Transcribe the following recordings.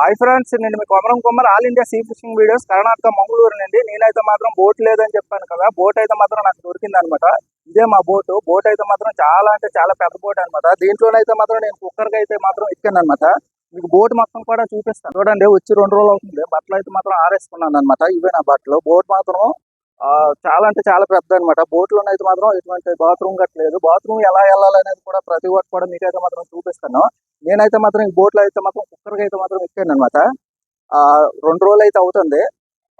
Hi friends నేను మీ Komaram Kommar all India sea fishing videos Karnataka Mangaluru నుండి. నేనైతే మాత్రం బోట్ లేదని చెప్పాను కదా బోట్ అయితే మాత్రం నాకు దొరికింది అనమాట ఇదే మా బోటు బోట్ అయితే మాత్రం చాలా అంటే చాలా పెద్ద బోట్ అనమాట. దీంట్లోనైతే మాత్రం నేను కుక్కర్కి అయితే మాత్రం ఎక్కాను అనమాట మీకు బోట్ మొత్తం కూడా చూపిస్తాను. చూడండి వచ్చి రెండు రోజులు అవుతుంది. బట్టలు అయితే మాత్రం ఆరేసుకున్నాను అనమాట ఇవే నా బట్టలు. బోట్ మాత్రం ఆ, చాలా అంటే చాలా పెద్ద అనమాట. బోట్లో అయితే మాత్రం ఎటువంటి బాత్రూమ్ కట్టలేదు. బాత్రూమ్ ఎలా వెళ్ళాలనేది కూడా ప్రతి ఒక్కటి కూడా మీకైతే మాత్రం చూపిస్తాను. నేనైతే మాత్రం ఈ బోట్లో అయితే మాత్రం కుక్కర్కి అయితే మాత్రం ఎక్కాను అనమాట రెండు రోజులు అయితే అవుతుంది.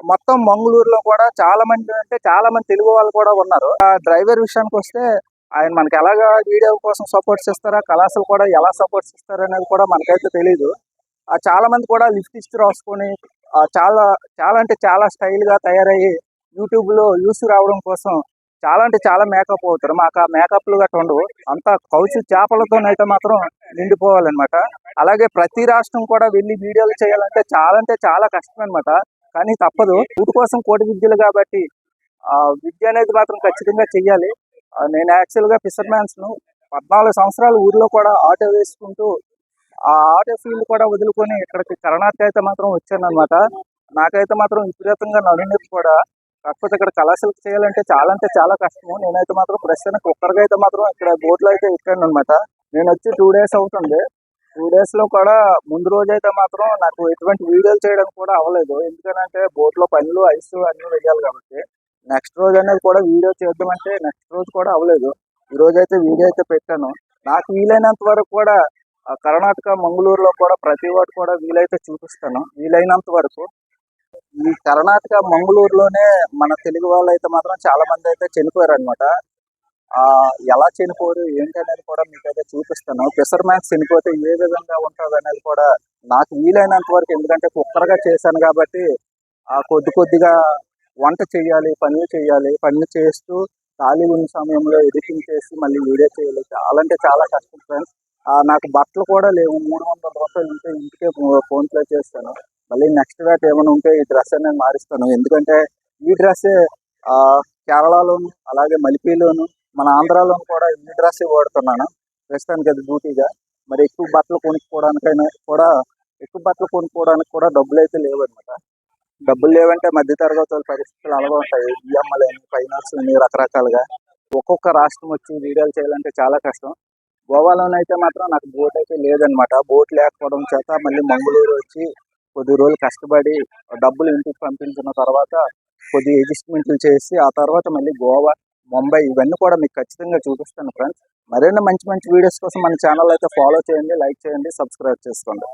మొత్తం మంగళూరులో కూడా చాలా మంది అంటే చాలా మంది తెలుగు వాళ్ళు కూడా ఉన్నారు. ఆ డ్రైవర్ విషయానికి వస్తే ఆయన మనకి ఎలాగా వీడియో కోసం సపోర్ట్స్ చేస్తారా కళాశాలు కూడా ఎలా సపోర్ట్స్ చేస్తారా అనేది కూడా మనకైతే తెలియదు ఆ చాలా మంది కూడా లిఫ్ట్ ఇచ్చి రాసుకొని చాలా చాలా అంటే చాలా స్టైల్గా తయారయ్యి యూట్యూబ్లో రావడం కోసం చాలా అంటే చాలా మేకప్ అవుతారు. మాకు ఆ మేకప్లు గట్రా ఉండవు. అంతా కౌచు చేపలతోనైతే మాత్రం నిండిపోవాలన్నమాట. అలాగే ప్రతి రాష్ట్రం కూడా వెళ్ళి వీడియోలు చేయాలంటే చాలా అంటే చాలా కష్టం అనమాట కానీ తప్పదు. వీటి కోసం కోటి విద్యలు కాబట్టి ఆ విద్య అనేది మాత్రం ఖచ్చితంగా చెయ్యాలి. నేను యాక్చువల్గా గా ఫిషర్ మ్యాన్స్ పద్నాలుగు సంవత్సరాలు ఊర్లో కూడా ఆటో వేసుకుంటూ ఆ ఆటో ఫీల్డ్ కూడా వదులుకొని ఇక్కడికి కర్ణాటక అయితే మాత్రం వచ్చాను అనమాట నాకైతే మాత్రం విపరీతంగా నడునొప్పి కూడా. కాకపోతే ఇక్కడ కళాశాలకు చేయాలంటే చాలా అంటే చాలా కష్టము. నేనైతే మాత్రం ప్రస్తుతానికి ఒక్కరిగా అయితే మాత్రం ఇక్కడ బోట్లో అయితే ఎక్కాను అనమాట నేను వచ్చి టూ డేస్ అవుతుంది. టూ డేస్లో కూడా ముందు రోజు అయితే మాత్రం నాకు ఎటువంటి వీడియోలు చేయడం కూడా అవ్వలేదు. ఎందుకంటే బోట్లో పనులు ఐస్ అన్ని వేయాలి కాబట్టి నెక్స్ట్ రోజు అనేది కూడా వీడియో చేద్దామంటే నెక్స్ట్ రోజు కూడా అవ్వలేదు. ఈ రోజు అయితే వీడియో అయితే పెట్టాను. నాకు వీలైనంత వరకు కూడా కర్ణాటక మంగళూరులో కూడా ప్రతి వాటి కూడా వీలైతే చూపిస్తాను. వీలైనంత వరకు ఈ కర్ణాటక మంగళూరులోనే మన తెలుగు వాళ్ళు అయితే మాత్రం చాలా మంది అయితే చనిపోయారు అనమాట ఆ ఎలా చనిపోరు ఏంటి అనేది కూడా మీకైతే చూపిస్తాను. ఫిషర్ మ్యాన్స్ చనిపోతే ఏ విధంగా ఉంటుంది అనేది కూడా నాకు వీలైనంత వరకు ఎందుకంటే కుక్కర్గా చేశాను కాబట్టి ఆ కొద్ది కొద్దిగా వంట చేయాలి పనులు చేయాలి. పనులు చేస్తూ ఖాళీ ఉన్న సమయంలో ఎడిటింగ్ చేసి మళ్ళీ వీడియో చేయాలి. చాలా అంటే చాలా కష్టం ఫ్రెండ్స్. నాకు బట్టలు కూడా లేవు. మూడు వందల రూపాయలు ఉంటే ఇంటికే ఫోన్ ప్లే చేస్తాను. మళ్ళీ నెక్స్ట్ బ్యాట్ ఏమైనా ఉంటే ఈ డ్రెస్ నేను మారిస్తాను. ఎందుకంటే ఈ డ్రెస్సే ఆ కేరళలోను అలాగే మలిపీలోను మన ఆంధ్రాలోను కూడా ఈ డ్రెస్ వాడుతున్నాను. ప్రస్తుతానికి అది డ్యూటీగా మరి ఎక్కువ బట్టలు కొనుక్కోవడానికైనా కూడా ఎక్కువ బట్టలు కొనుక్కోవడానికి కూడా డబ్బులు అయితే లేవు అనమాట డబ్బులు లేవంటే మధ్య తరగతి వాళ్ళ పరిస్థితులు అలాగే ఉంటాయి. ఈఎంఐలు అని ఫైనాన్స్ అని రకరకాలుగా. ఒక్కొక్క రాష్ట్రం వచ్చి వీడియోలు చేయాలంటే చాలా కష్టం. గోవాలోనైతే మాత్రం నాకు బోట్ అయితే లేదనమాట బోట్ లేకపోవడం చేత మళ్ళీ మంగళూరు వచ్చి కొద్ది రోజులు కష్టపడి డబ్బులు ఇంటికి పంపించిన తర్వాత కొద్ది అడ్జస్ట్మెంట్లు చేసి ఆ తర్వాత మళ్ళీ గోవా ముంబై ఇవన్నీ కూడా మీకు ఖచ్చితంగా చూపిస్తాను ఫ్రెండ్స్ మరిన్ని మంచి మంచి వీడియోస్ కోసం మన ఛానల్ అయితే ఫాలో చేయండి లైక్ చేయండి సబ్స్క్రైబ్ చేసుకోండి.